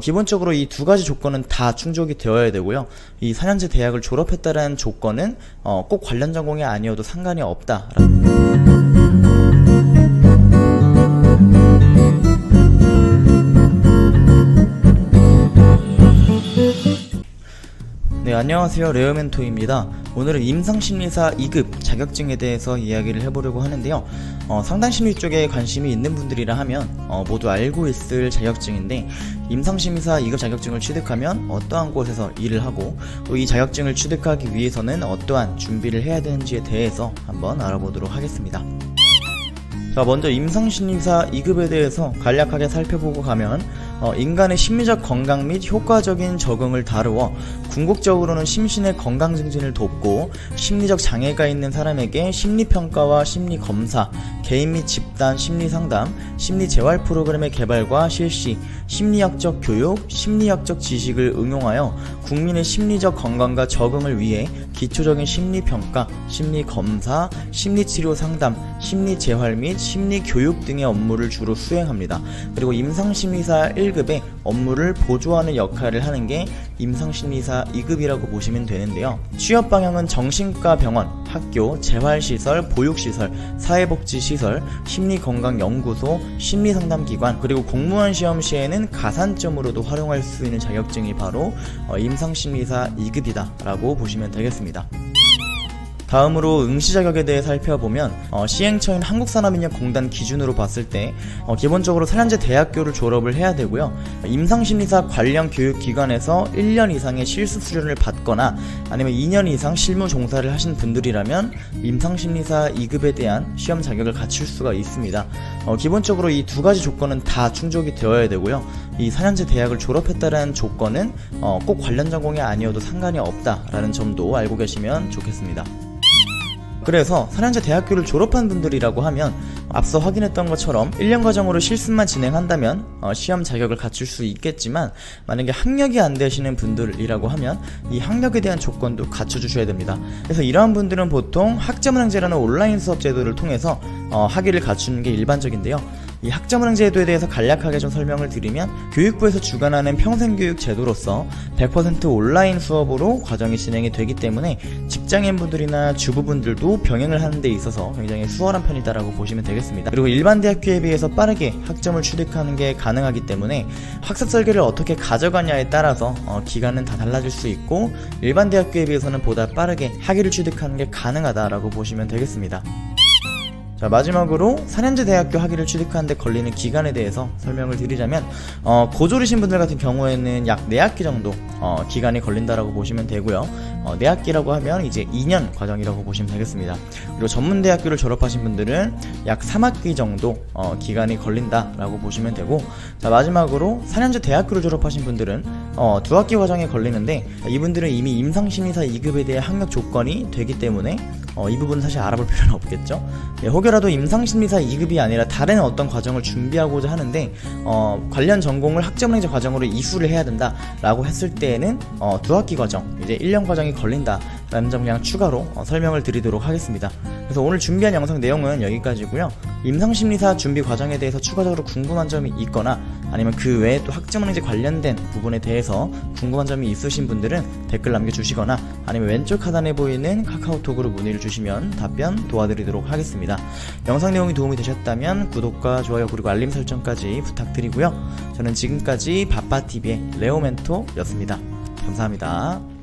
기본적으로 이 두 가지 조건은 다 충족이 되어야 되고요. 이 4년제 대학을 졸업했다는 조건은 어, 꼭 관련 전공이 아니어도 상관이 없다. 네, 안녕하세요. 레어멘토입니다. 오늘은 임상심리사 2급 자격증에 대해서 이야기를 해보려고 하는데요. 어, 상담심리 쪽에 관심이 있는 분들이라 하면 어, 모두 알고 있을 자격증인데 임상심리사 2급 자격증을 취득하면 어떠한 곳에서 일을 하고 또 이 자격증을 취득하기 위해서는 어떠한 준비를 해야 되는지에 대해서 한번 알아보도록 하겠습니다. 자, 먼저 임상심리사 2급에 대해서 간략하게 살펴보고 가면 어, 인간의 심리적 건강 및 효과적인 적응을 다루어 궁극적으로는 심신의 건강 증진을 돕고 심리적 장애가 있는 사람에게 심리평가와 심리검사, 개인 및 집단 심리상담, 심리재활 프로그램의 개발과 실시, 심리학적 교육, 심리학적 지식을 응용하여 국민의 심리적 건강과 적응을 위해 기초적인 심리평가, 심리검사, 심리치료 상담, 심리재활 및 심리 교육 등의 업무를 주로 수행합니다. 그리고 임상심리사 1급의 업무를 보조하는 역할을 하는 게 임상심리사 2급이라고 보시면 되는데요. 취업 방향은 정신과 병원, 학교, 재활시설, 보육시설, 사회복지시설, 심리건강연구소, 심리상담기관, 그리고 공무원 시험 시에는 가산점으로도 활용할 수 있는 자격증이 바로 어, 임상심리사 2급이다라고 보시면 되겠습니다. 다음으로 응시 자격에 대해 살펴보면 어, 시행처인 한국산업인력공단 기준으로 봤을 때 어, 기본적으로 4년제 대학교를 졸업을 해야 되고요. 임상심리사 관련 교육기관에서 1년 이상의 실습 수련을 받거나 아니면 2년 이상 실무 종사를 하신 분들이라면 임상심리사 2급에 대한 시험 자격을 갖출 수가 있습니다. 어, 기본적으로 이 두 가지 조건은 다 충족이 되어야 되고요. 이 4년제 대학을 졸업했다는 조건은 어, 꼭 관련 전공이 아니어도 상관이 없다라는 점도 알고 계시면 좋겠습니다. 그래서 4년제 대학교를 졸업한 분들이라고 하면 앞서 확인했던 것처럼 1년 과정으로 실습만 진행한다면 어, 시험 자격을 갖출 수 있겠지만 만약에 학력이 안 되시는 분들이라고 하면 이 학력에 대한 조건도 갖춰주셔야 됩니다. 그래서 이러한 분들은 보통 학점은행제라는 온라인 수업 제도를 통해서 어, 학위를 갖추는 게 일반적인데요. 이 학점은행 제도에 대해서 간략하게 좀 설명을 드리면 교육부에서 주관하는 평생교육 제도로서 100% 온라인 수업으로 과정이 진행이 되기 때문에 직장인분들이나 주부분들도 병행을 하는 데 있어서 굉장히 수월한 편이다라고 보시면 되겠습니다. 그리고 일반 대학교에 비해서 빠르게 학점을 취득하는 게 가능하기 때문에 학습 설계를 어떻게 가져가냐에 따라서 어, 기간은 다 달라질 수 있고 일반 대학교에 비해서는 보다 빠르게 학위를 취득하는 게 가능하다라고 보시면 되겠습니다. 자 마지막으로 4년제 대학교 학위를 취득하는데 걸리는 기간에 대해서 설명을 드리자면 어, 고졸이신 분들 같은 경우에는 약 4학기 정도 어, 기간이 걸린다라고 보시면 되고요. 어, 4학기라고 하면 이제 2년 과정이라고 보시면 되겠습니다. 그리고 전문대학교를 졸업하신 분들은 약 3학기 정도 어, 기간이 걸린다라고 보시면 되고 자 마지막으로 4년제 대학교를 졸업하신 분들은 어, 2학기 과정에 걸리는데 이분들은 이미 임상심리사 2급에 대해 학력 조건이 되기 때문에 어, 이 부분은 사실 알아볼 필요는 없겠죠. 예, 혹여라도 임상심리사 2급이 아니라 다른 어떤 과정을 준비하고자 하는데 어, 관련 전공을 학점행제 과정으로 이수를 해야 된다라고 했을 때에는 어, 두 학기 과정, 이제 1년 과정이 걸린다라는 점 그냥 추가로 어, 설명을 드리도록 하겠습니다. 그래서 오늘 준비한 영상 내용은 여기까지고요. 임상심리사 준비 과정에 대해서 추가적으로 궁금한 점이 있거나 아니면 그 외에 또 학점은행제 관련된 부분에 대해서 궁금한 점이 있으신 분들은 댓글 남겨주시거나 아니면 왼쪽 하단에 보이는 카카오톡으로 문의를 주시면 답변 도와드리도록 하겠습니다. 영상 내용이 도움이 되셨다면 구독과 좋아요 그리고 알림 설정까지 부탁드리고요. 저는 지금까지 바빠TV의 레오멘토였습니다. 감사합니다.